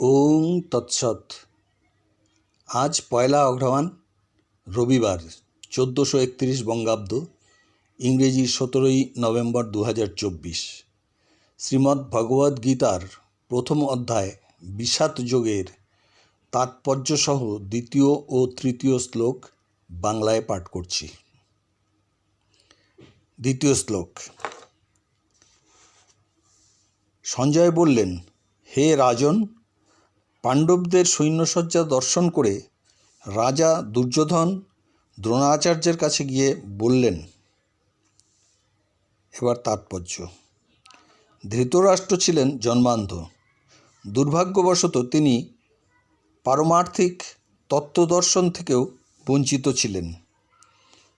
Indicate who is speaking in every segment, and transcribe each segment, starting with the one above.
Speaker 1: ওং তৎসৎ। আজ পয়লা অগ্রহায়ণ রবিবার, চোদ্দোশো একত্রিশ বঙ্গাব্দ, ইংরেজি সতেরোই নভেম্বর দু হাজার চব্বিশ। শ্রীমদ্ ভগবদ্ গীতার প্রথম অধ্যায়, বিষাদ যোগের তাৎপর্যসহ দ্বিতীয় ও তৃতীয় শ্লোক বাংলায় পাঠ করছি। দ্বিতীয় শ্লোক। সঞ্জয় বললেন, হে রাজন পাণ্ডবদের সৈন্যসজ্জা দর্শন করে রাজা দুর্যোধন দ্রোণাচার্যের কাছে গিয়ে বললেন, এবার তাৎপর্য। ধৃতরাষ্ট্র ছিলেন জন্মান্ধ। দুর্ভাগ্যবশত তিনি পারমার্থিক তত্ত্বদর্শন থেকেও বঞ্চিত ছিলেন।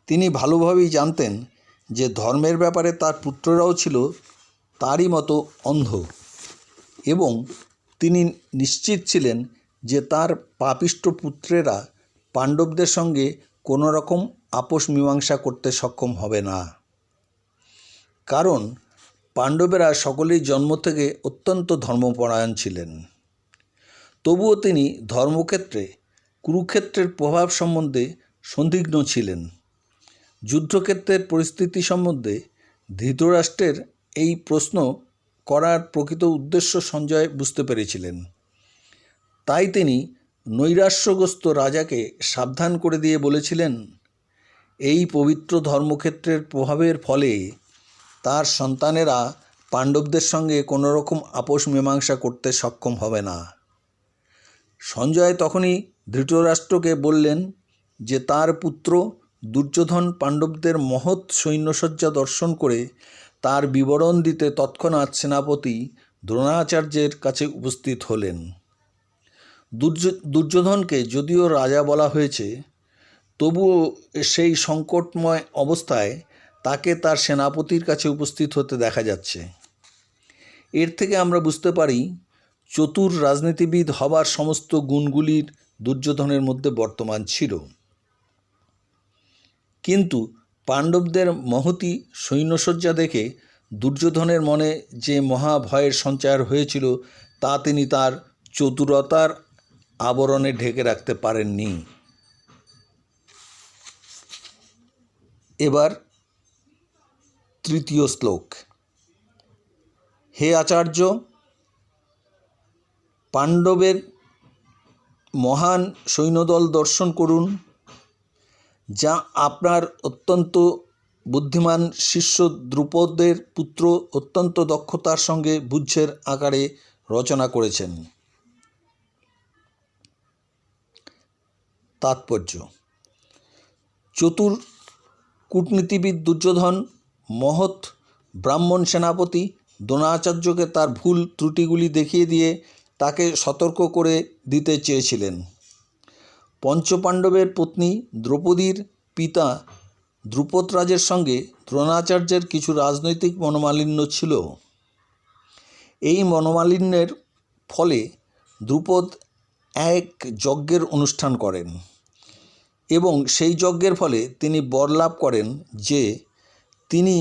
Speaker 1: তিনি ভালোভাবেই জানতেন যে ধর্মের ব্যাপারে তার পুত্ররাও ছিল তারই মতো অন্ধ এবং তিনি নিশ্চিত ছিলেন যে তার পাপিষ্ট পুত্রেরা পাণ্ডবদের সঙ্গে কোনো রকম আপোষ মীমাংসা করতে সক্ষম হবে না। কারণ পাণ্ডবেরা সকলেই জন্ম থেকে অত্যন্ত ধর্মপরায়ণ ছিলেন। তবুও তিনি ধর্মক্ষেত্রে, কুরুক্ষেত্রের প্রভাব সম্বন্ধে সন্দিগ্ধ ছিলেন। যুদ্ধক্ষেত্রের পরিস্থিতি সম্বন্ধে ধৃতরাষ্ট্রের এই প্রশ্ন করার প্রকৃত উদ্দেশ্য সঞ্জয় বুঝতে পেরেছিলেন। তাই তিনি নৈরাশ্যগ্রস্ত রাজাকে সাবধান করে দিয়ে বলেছিলেন, এই পবিত্র ধর্মক্ষেত্রের প্রভাবের ফলে তার সন্তানেরা পাণ্ডবদের সঙ্গে কোনো রকম আপোষ মীমাংসা করতে সক্ষম হবে না। সঞ্জয় তখনই ধৃতরাষ্ট্রকে বললেন যে তার পুত্র দুর্যোধন পাণ্ডবদের মহৎ সৈন্যসজ্জা দর্শন করে তার বিবরণ দিতে তৎক্ষণাৎ সেনাপতি দ্রোণাচার্যের কাছে উপস্থিত হলেন। দুর্যোধনকে যদিও রাজা বলা হয়েছে, তবুও সেই সংকটময় অবস্থায় তাকে তার সেনাপতির কাছে উপস্থিত হতে দেখা যাচ্ছে। এর থেকে আমরা বুঝতে পারি, চতুর রাজনীতিবিদ হবার সমস্ত গুণগুলির দুর্যোধনের মধ্যে বর্তমান ছিল। কিন্তু পাণ্ডবদের মহতি সৈন্যসজ্জা দেখে দুর্যোধনের মনে যে মহাভয়ের সঞ্চার হয়েছিল, তা তিনি তার চতুরতার আবরণে ঢেকে রাখতে পারেননি। এবার তৃতীয় শ্লোক। হে আচার্য, পাণ্ডবের মহান সৈন্যদল দর্শন করুন। যা আপনার অত্যন্ত বুদ্ধিমান শিষ্য দ্রুপদের পুত্র অত্যন্ত দক্ষতার সঙ্গে বুদ্ধের আকারে রচনা করেছেন। তাৎপর্য। চতুর কূটনীতিবিদ দুর্যোধন, মহৎ ব্রাহ্মণ সেনাপতি দ্রোণাচার্যকে তার ভুল ত্রুটিগুলি দেখিয়ে দিয়ে তাকে সতর্ক করে দিতে চেয়েছিলেন। পঞ্চপাণ্ডবের পত্নী দ্রৌপদীর পিতা দ্রুপদরাজের সঙ্গে দ্রোণাচার্যের কিছু রাজনৈতিক মনোমালিন্য ছিল। এই মনোমালিন্যের ফলে দ্রুপদ এক যজ্ঞের অনুষ্ঠান করেন এবং সেই যজ্ঞের ফলে তিনি বর লাভ করেন যে তিনি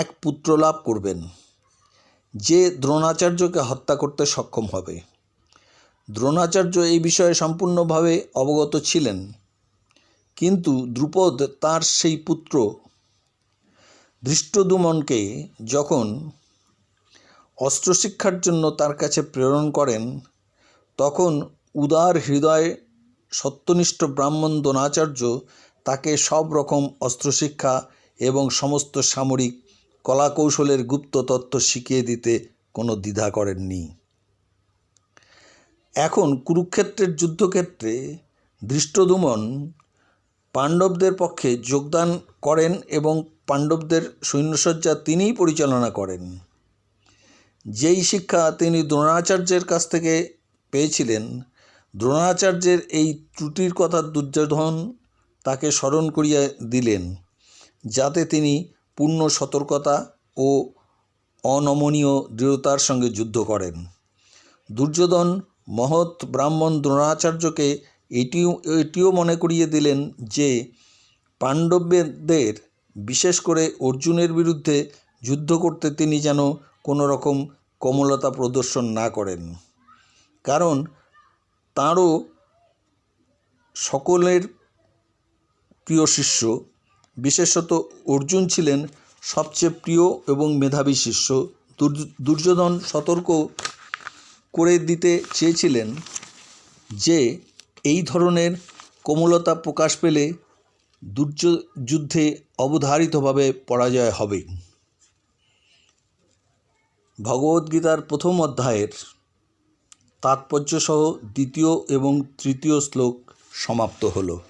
Speaker 1: এক পুত্র লাভ করবেন, যে দ্রোণাচার্যকে হত্যা করতে সক্ষম হবে। দ্রোণাচার্য এই বিষয়ে সম্পূর্ণভাবে অবগত ছিলেন। কিন্তু দ্রুপদ তার সেই পুত্র ধৃষ্টদুমনকে যখন অস্ত্রশিক্ষার জন্য তার কাছে প্রেরণ করেন, তখন উদার হৃদয় সত্যনিষ্ঠ ব্রাহ্মণ দ্রোণাচার্য তাকে সব রকম অস্ত্রশিক্ষা এবং সমস্ত সামরিক কলাকৌশলের গুপ্ত তত্ত্ব শিখিয়ে দিতে কোনো দ্বিধা করেননি। এখন কুরুক্ষেত্রের যুদ্ধক্ষেত্রে দৃষ্টদুমন পাণ্ডবদের পক্ষে যোগদান করেন এবং পাণ্ডবদের সৈন্যসজ্জা তিনিই পরিচালনা করেন। যেই শিক্ষা তিনি দ্রোণাচার্যের কাছ থেকে পেয়েছিলেন, দ্রোণাচার্যের এই ত্রুটির কথা দুর্যোধন তাকে স্মরণ করিয়া দিলেন, যাতে তিনি পূর্ণ সতর্কতা ও অনমনীয় দৃঢ়তার সঙ্গে যুদ্ধ করেন। দুর্যোধন মহৎ ব্রাহ্মণ দ্রোণাচার্যকে এটিও এটিও মনে করিয়ে দিলেন যে, পাণ্ডবদের বিশেষ করে অর্জুনের বিরুদ্ধে যুদ্ধ করতে তিনি যেন কোনো রকম কোমলতা প্রদর্শন না করেন। কারণ তাঁরও সকলের প্রিয় শিষ্য, বিশেষত অর্জুন ছিলেন সবচেয়ে প্রিয় এবং মেধাবী শিষ্য। দুর্যোধন সতর্ক করে দিতে চেয়েছিলেন যে এই ধরনের কোমলতা প্রকাশ পেলে দুর্য যুদ্ধে অবধারিতভাবে পরাজয় হবে। ভগবদ্গীতার প্রথম অধ্যায়ের তাৎপর্যসহ দ্বিতীয় এবং তৃতীয় শ্লোক সমাপ্ত হলো।